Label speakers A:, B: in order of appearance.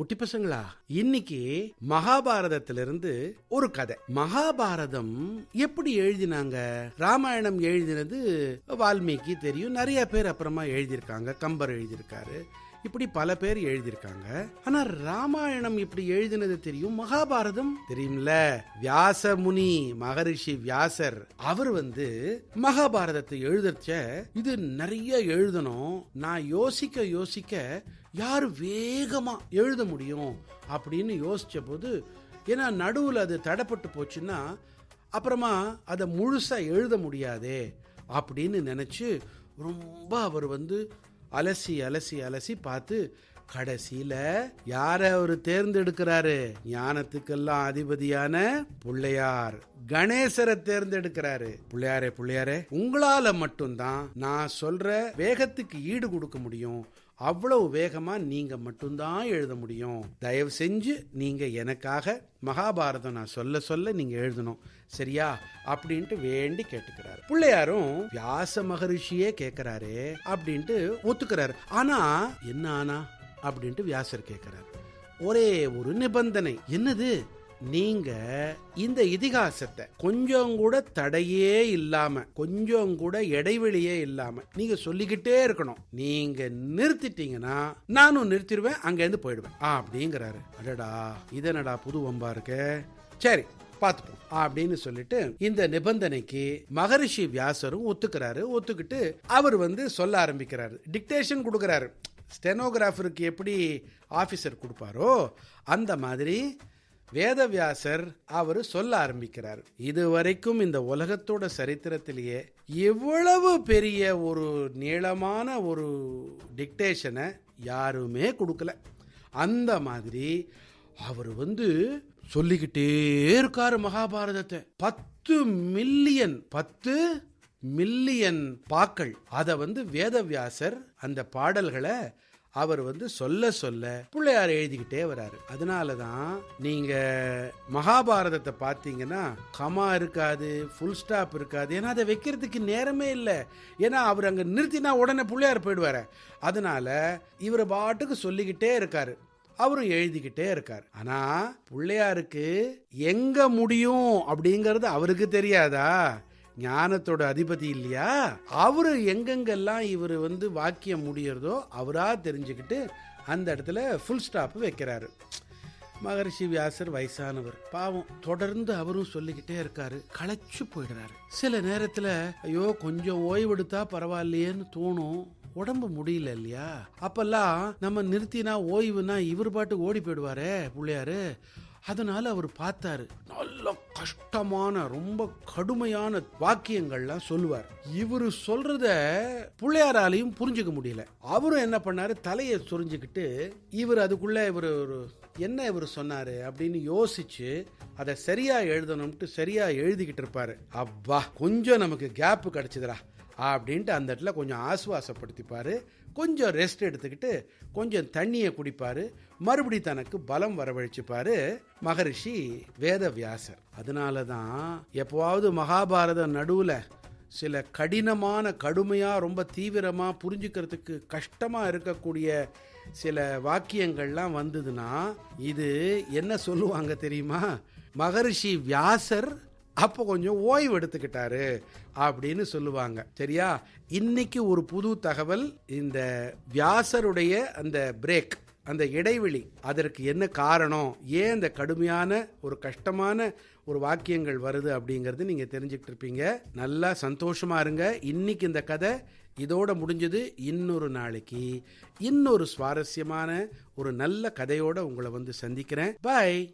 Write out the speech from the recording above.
A: குட்டி பசங்களா? இன்னைக்கு மகாபாரதத்திலிருந்து ஒரு கதை. மகாபாரதம் எப்படி எழுதினாங்க? ராமாயணம் எழுதினது வால்மீகி தெரியும். நிறைய பேர் அப்புறமா எழுதியிருக்காங்க. கம்பர் எழுதியிருக்காரு. இப்படி பல பேர் எழுதியிருக்காங்க. ஆனா ராமாயணம் இப்படி எழுதினது தெரியும் மகாபாரதம் தெரியும்ல. வியாச முனி மகரிஷி வியாசர் அவர் வந்து மகாபாரதத்தை எழுதச்ச இது நிறைய எழுதணும். நான் யோசிக்க யோசிக்க யார் வேகமா எழுத முடியும் அப்படின்னு யோசிச்ச போது ஏன்னா நடுவில் அது தடைப்பட்டு போச்சுன்னா அப்புறமா அதை முழுசா எழுத முடியாதே அப்படின்னு நினைச்சு ரொம்ப அவர் வந்து அலசி அலசி அலசி பார்த்து கடைசியில யார அவர் தேர்ந்தெடுக்கிறாரு? ஞானத்துக்கெல்லாம் அதிபதியான பிள்ளையார். கணேசரை தேர்ந்தெடுக்கிறாரு. பிள்ளையாரே பிள்ளையாரே உங்களால மட்டும்தான் நான் சொல்ற வேகத்துக்கு ஈடு கொடுக்க முடியும். அவ்வளவு வேகமா நீங்க மட்டும்தான் எழுத முடியும். தயவு செஞ்சு நீங்க எனக்காக மகாபாரதம் நான் சொல்ல சொல்ல நீங்க எழுதணும். சரியா? அப்படின்ட்டு வேண்டி கேட்டுக்கிறாரு. பிள்ளையாரும் வியாச மகரிஷியே கேட்கிறாரு அப்படின்ட்டு ஒத்துக்கிறாரு. ஆனா என்ன ஆனா? அப்படின்ட்டு வியாசர் கேட்கிறார் ஒரே ஒரு நிபந்தனை. என்னது? நீங்க இந்த இதிகாசத்தை கொஞ்சம் கூட தடையே இல்லாம கொஞ்சம் கூட இடைவெளியே இல்லாம நீங்க சொல்லிக்கிட்டே இருக்கணும். நீங்க நிறுத்திட்டீங்கன்னா நானும் நிறுத்திடுவேன் அங்க இருந்து போயிடுவேன். அப்படிங்கிறாரு. அடடா இதனடா புது வம்பா இருக்க? சரி பார்த்துப்போம். அப்படின்னு சொல்லிட்டு இந்த நிபந்தனைக்கு மகரிஷி வியாசரும் ஒத்துக்கிறாரு. ஒத்துக்கிட்டு அவர் வந்து சொல்ல ஆரம்பிக்கிறாரு. டிக்டேஷன் கொடுக்கிறாரு. ஸ்டெனோகிராஃபருக்கு எப்படி ஆஃபீஸர் கொடுப்பாரோ அந்த மாதிரி வேதவியாசர் அவர் சொல்ல ஆரம்பிக்கிறார். இதுவரைக்கும் இந்த உலகத்தோட சரித்திரத்திலேயே எவ்வளவு பெரிய ஒரு நீளமான ஒரு டிக்டேஷனை யாருமே கொடுக்கல. அந்த மாதிரி அவர் வந்து சொல்லிக்கிட்டே இருக்காரு மகாபாரதத்தை. பத்து மில்லியன் பத்து மில்லியன் பாக்கள். அதை வந்து வேதவியாசர் அந்த பாடல்களை அவர் வந்து சொல்ல சொல்ல பிள்ளையார் எழுதிக்கிட்டே வராரு. அதனால தான் நீங்க மகாபாரதத்தை பார்த்தீங்கன்னா கமா இருக்காது ஃபுல் ஸ்டாப் இருக்காது. ஏன்னா அதை வைக்கிறதுக்கு நேரமே இல்லை. ஏன்னா அவர் அங்க நிறுத்தினா உடனே பிள்ளையார் போயிடுவாரு. அதனால இவர் பாட்டுக்கு சொல்லிக்கிட்டே இருக்காரு. அவரும் எழுதிக்கிட்டே இருக்கார். ஆனா பிள்ளையாருக்கு எங்க முடியும் அப்படிங்கறது அவருக்கு தெரியாதா? ஞானத்தோட அதிபதி இல்லையா? அவரு எங்கெங்கெல்லாம் இவர் வந்து வாக்கியம் முடியறதோ அவரா தெரிஞ்சுக்கிட்டு அந்த இடத்துல ஃபுல் ஸ்டாப் வைக்கிறாரு. மகரிஷி வியாசர் வயசானவர். பாவம் தொடர்ந்து அவரும் சொல்லிக்கிட்டே இருக்காரு. களைச்சு போயிடுறாரு. சில நேரத்துல ஐயோ கொஞ்சம் ஓய்வெடுத்தா பரவாயில்லையேன்னு தோணும். உடம்பு முடியல இல்லையா? அப்பெல்லாம் நம்ம நிறுத்தினா ஓய்வுனா இவர் பாட்டு ஓடி போயிடுவாரே பிள்ளையாரு. அதனால அவர் பார்த்தாரு நல்ல கஷ்டமான ரொம்ப கடுமையான வாக்கியங்கள்லாம் சொல்லுவார். இவர் சொல்றத பிள்ளையாராலையும் புரிஞ்சுக்க முடியல. அவரும் என்ன பண்ணாரு? தலையை சொரிஞ்சுக்கிட்டு இவர் அதுக்குள்ள இவர் ஒரு என்ன இவர் சொன்னாரு அப்படின்னு யோசிச்சு அதை சரியா எழுதணும்ட்டு சரியா எழுதிக்கிட்டு இருப்பாரு. அப்பா கொஞ்சம் நமக்கு கேப் கிடைச்சதுடா. அப்படின்ட்டு அந்த இடத்துல கொஞ்சம் ஆசுவாசப்படுத்திப்பார். கொஞ்சம் ரெஸ்ட் எடுத்துக்கிட்டு கொஞ்சம் தண்ணியை குடிப்பார். மறுபடி தனக்கு பலம் வரவழைச்சுப்பார் மகரிஷி வேதவியாசர். அதனால தான் எப்போவாவது மகாபாரதம் நடுவில் சில கடினமான கடுமையாக ரொம்ப தீவிரமாக புரிஞ்சுக்கிறதுக்கு கஷ்டமாக இருக்கக்கூடிய சில வாக்கியங்கள்லாம் வந்ததுன்னா இது என்ன சொல்லுவாங்க தெரியுமா? மகரிஷி வியாசர் அப்போ கொஞ்சம் ஓய்வு எடுத்துக்கிட்டாரு அப்படின்னு சொல்லுவாங்க. சரியா? இன்னைக்கு ஒரு புது தகவல் இந்த வியாசருடைய அந்த பிரேக் அந்த இடைவெளி அதற்கு என்ன காரணம் ஏன் இந்த கடுமையான ஒரு கஷ்டமான ஒரு வாக்கியங்கள் வருது அப்படிங்கிறது நீங்க தெரிஞ்சுக்கிட்டு இருப்பீங்க. நல்லா சந்தோஷமா இருங்க. இன்னைக்கு இந்த கதை இதோட முடிஞ்சது இன்னொரு நாளைக்கு. இன்னொரு சுவாரஸ்யமான ஒரு நல்ல கதையோட உங்களை வந்து சந்திக்கிறேன். பாய்